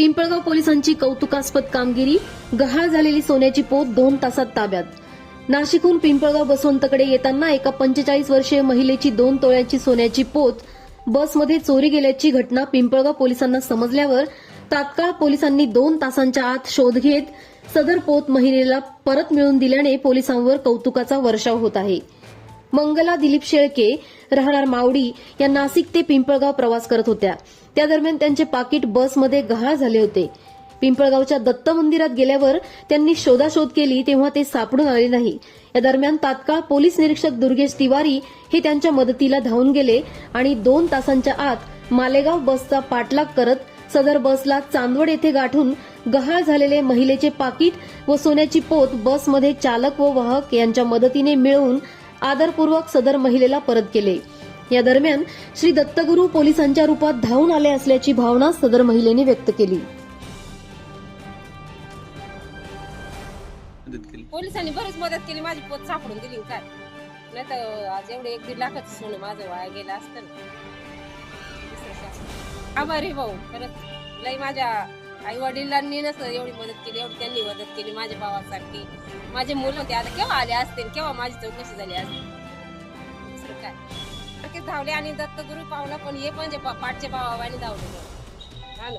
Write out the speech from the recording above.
पिंपळगाव पोलिसांची कौतुकास्पद कामगिरी गहाळ झालेली सोन्याची पोत दोन तासात ताब्यात. नाशिकहून पिंपळगाव बसवंतकडे येताना एका पंचेचाळीस वर्षीय महिलेची दोन तोळ्याची सोन्याची पोत बसमध्ये चोरी गेल्याची घटना पिंपळगाव पोलिसांना समजल्यावर तात्काळ पोलिसांनी दोन तासांच्या आत शोध घेत सदर पोत महिलेला परत मिळवून दिल्याने पोलिसांवर कौतुकाचा वर्षाव होत आहे. मंगला दिलीप शेळके राहणार मावडी या नाशिक ते पिंपळगाव प्रवास करत होत्या. त्या दरम्यान त्यांचे पाकिट बसमध्ये गहाळ झाले होते. पिंपळगावच्या दत्त मंदिरात गेल्यावर त्यांनी शोधाशोध केली तेव्हा ते सापडून आले नाही. या दरम्यान तात्काळ पोलीस निरीक्षक दुर्गेश तिवारी हे त्यांच्या मदतीला धावून गेले आणि दोन तासांच्या आत मालेगाव बसचा पाठलाग करत सदर बसला चांदवड येथे गाठून गहाळ झालेले महिलेचे पाकिट व सोन्याची पोत बसमध्ये चालक व वाहक यांच्या मदतीने मिळवून आदरपूर्वक सदर महिलेला परत केले. या दरम्यान श्री दत्तगुरू पोलिसांच्या रूपात धावून आले असल्याची भावना सदर महिलेने व्यक्त केली. पोलिसांनी बरीच मदत केली. माझी पोत सापडून दिली काय? नाही तर आज एवढे एक दीड लाखाचं सोनं माझं वाया गेलं असतं. आभारी भाऊ. खरंच लई माझ्या आई वडिलांनी नसतं एवढी मदत केली एवढी त्यांनी मदत केली माझ्या भावासारखी. माझे मुलं होते आता केव्हा आले असतील केव्हा माझी चौकशी झाली असतील? दुसरं काय? धावले आणि दत्तगुरु पावला पण हे पण जे पा- पाठचे भावाने धावले. झालं